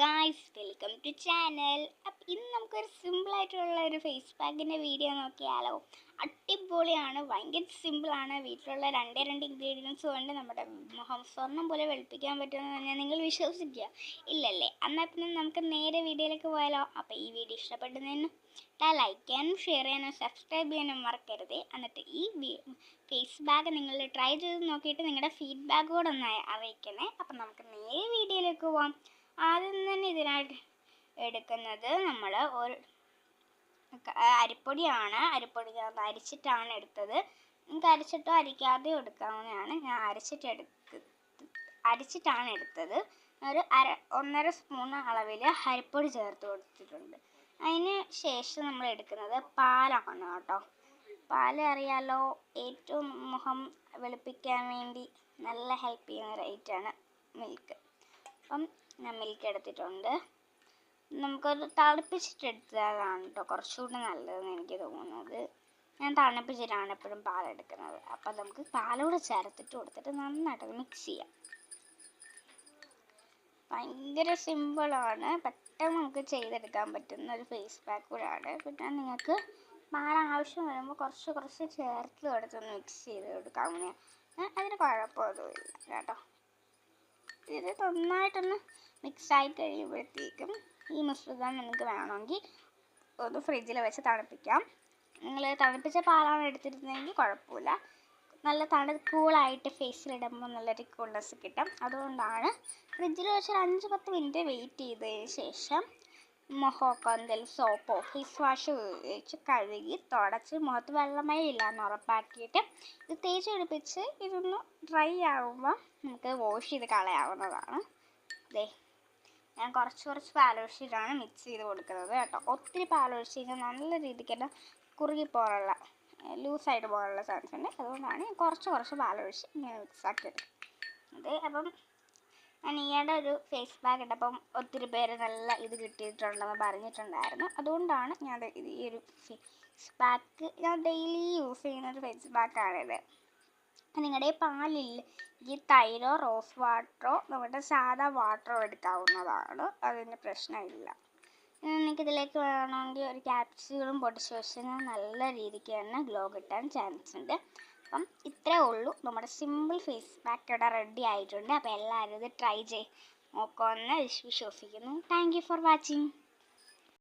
Guys welcome to channel അപ്പം ഇന്ന് നമുക്കൊരു സിമ്പിളായിട്ടുള്ള ഒരു ഫേസ് പാക്കിന്റെ വീഡിയോ നോക്കിയാലോ. അടിപൊളിയാണ് ഭയങ്കര സിമ്പിളാണ് വീട്ടിലുള്ള രണ്ടേ രണ്ട് ഇൻഗ്രീഡിയൻസ് കൊണ്ട് നമ്മുടെ മുഖം സ്വർണം പോലെ വെളുപ്പിക്കാൻ പറ്റുമെന്ന് പറഞ്ഞാൽ നിങ്ങൾ വിശ്വസിക്കുക. ഇല്ലല്ലേ? എന്നാൽ പിന്നെ നമുക്ക് നേരെ വീഡിയോയിലേക്ക് പോയാലോ. അപ്പോൾ ഈ വീഡിയോ ഇഷ്ടപ്പെടുന്നതിന് ലൈക്ക് ചെയ്യാനും ഷെയർ ചെയ്യാനും സബ്സ്ക്രൈബ് ചെയ്യാനും മറക്കരുത്. എന്നിട്ട് ഈ ഫേസ് ബാഗ് നിങ്ങൾ ട്രൈ ചെയ്ത് നോക്കിയിട്ട് നിങ്ങളുടെ ഫീഡ്ബാക്ക് കൂടെ ഒന്ന് അറിയിക്കണേ. അപ്പം നമുക്ക് നേരെ വീഡിയോയിലേക്ക് പോവാം. ആദ്യം തന്നെ ഇതിനായിട്ട് എടുക്കുന്നത് നമ്മൾ ഒരു അരിപ്പൊടിയാണ്. അരിപ്പൊടി ഞാൻ അരിച്ചിട്ടാണ് എടുത്തത്. നിങ്ങൾക്ക് അരിച്ചിട്ടോ അരിക്കാതെയോ എടുക്കാവുന്നതാണ്. ഞാൻ അരച്ചിട്ട് എടുത്ത് അരിച്ചിട്ടാണ് എടുത്തത്. ഒരു അര ഒന്നര സ്പൂൺ അളവിൽ അരിപ്പൊടി ചേർത്ത് കൊടുത്തിട്ടുണ്ട്. അതിന് ശേഷം നമ്മൾ എടുക്കുന്നത് പാലാണ് കേട്ടോ. പാൽ അറിയാലോ ഏറ്റവും മുഖം വെളുപ്പിക്കാൻ വേണ്ടി നല്ല ഹെൽപ്പ് ചെയ്യുന്ന ഒരു മിൽക്ക് അപ്പം ഞാൻ മിൽക്ക് എടുത്തിട്ടുണ്ട്. നമുക്കത് തണുപ്പിച്ചിട്ടെടുത്തതാണ് കേട്ടോ കുറച്ചുകൂടി നല്ലതെന്ന് എനിക്ക് തോന്നുന്നത്. ഞാൻ തണുപ്പിച്ചിട്ടാണ് എപ്പോഴും പാലെടുക്കുന്നത് അപ്പം നമുക്ക് പാലൂടെ ചേർത്തിട്ട് കൊടുത്തിട്ട് നന്നായിട്ട് മിക്സ് ചെയ്യാം. ഭയങ്കര സിമ്പിളാണ് പെട്ടെന്ന് നമുക്ക് ചെയ്തെടുക്കാൻ പറ്റുന്ന ഒരു ഫേസ് പാക്ക് കൂടാണ് പിന്നെ നിങ്ങൾക്ക് പാൽ ആവശ്യം വരുമ്പോൾ കുറച്ച് കുറച്ച് ചേർത്ത് കൊടുത്തൊന്ന് മിക്സ് ചെയ്ത് കൊടുക്കാം. അതിന് കുഴപ്പമൊന്നുമില്ല. കേട്ടോ. ഇത് നന്നായിട്ടൊന്ന് മിക്സ് ആയി കഴിയുമ്പോഴത്തേക്കും ഈ മിശ്രിതം നിങ്ങൾക്ക് വേണമെങ്കിൽ ഒന്ന് ഫ്രിഡ്ജിൽ വെച്ച് തണുപ്പിക്കാം. നിങ്ങൾ തണുപ്പിച്ച പാലാണ് എടുത്തിരുന്നതെങ്കിൽ കുഴപ്പമില്ല. നല്ല തണു കൂളായിട്ട് ഫേസിലിടുമ്പോൾ നല്ലൊരു കൂൾനെസ് കിട്ടും. അതുകൊണ്ടാണ് ഫ്രിഡ്ജിൽ വെച്ച് ഒരു അഞ്ച് പത്ത് മിനിറ്റ് വെയിറ്റ് ചെയ്തതിന് ശേഷം മുഖമൊക്കെ എന്തെങ്കിലും സോപ്പോ ഫേസ് വാഷ് ഉപയോഗിച്ച് കഴുകി തുടച്ച് മുഖത്ത് വെള്ളമേ ഇല്ലാന്ന് ഉറപ്പാക്കിയിട്ട് ഇത് തേച്ച് പിടിപ്പിച്ച് ഇതൊന്ന് ഡ്രൈ ആകുമ്പോൾ നമുക്ക് വാഷ് ചെയ്ത് കളയാവുന്നതാണ്. ദേ ഞാൻ കുറച്ച് കുറച്ച് പാലൊഴിച്ചിട്ടാണ് മിക്സ് ചെയ്ത് കൊടുക്കുന്നത് കേട്ടോ. ഒത്തിരി പാലൊഴിച്ച് കഴിഞ്ഞാൽ നല്ല രീതിക്ക് തന്നെ കുറുകി പോകാനുള്ള ലൂസായിട്ട് ചാൻസ് ഉണ്ട്. അതുകൊണ്ടാണ് ഞാൻ കുറച്ച് കുറച്ച് പാലൊഴിച്ച് ഇങ്ങനെ മിക്സ് ആക്കിയത്. എടുക്കുന്നത് അപ്പം ഈയിടെ ഒരു ഫേസ് പാക്ക് ഇട്ടപ്പം ഒത്തിരി പേര് നല്ല ഇത് കിട്ടിയിട്ടുണ്ടെന്ന് പറഞ്ഞിട്ടുണ്ടായിരുന്നു. അതുകൊണ്ടാണ് ഞാൻ ഈ ഒരു ഫേസ് പാക്ക് ഞാൻ ഡെയിലി യൂസ് ചെയ്യുന്ന ഒരു ഫേസ് പാക്കാണിത് നിങ്ങളുടെ പാലിൽ ഈ തൈരോ റോസ് വാട്ടറോ നമ്മുടെ സാധാ വാട്ടറോ എടുക്കാവുന്നതാണ്. അതിന് പ്രശ്നമില്ല. എനിക്കിതിലേക്ക് വേണമെങ്കിൽ ഒരു ക്യാപ്സ്യൂളും പൊടിച്ച് വെച്ചാൽ നല്ല രീതിക്ക് തന്നെ ഗ്ലോ കിട്ടാൻ ചാൻസ് ഉണ്ട്. അപ്പം ഇത്രേ ഉള്ളൂ. നമ്മുടെ സിമ്പിൾ ഫേസ് പാക്ക് ഇവിടെ റെഡി ആയിട്ടുണ്ട്. അപ്പോൾ എല്ലാവരും ഇത് ട്രൈ ചെയ്ത് നോക്കുമെന്ന് വിശ്വസിക്കുന്നു. Thank for watching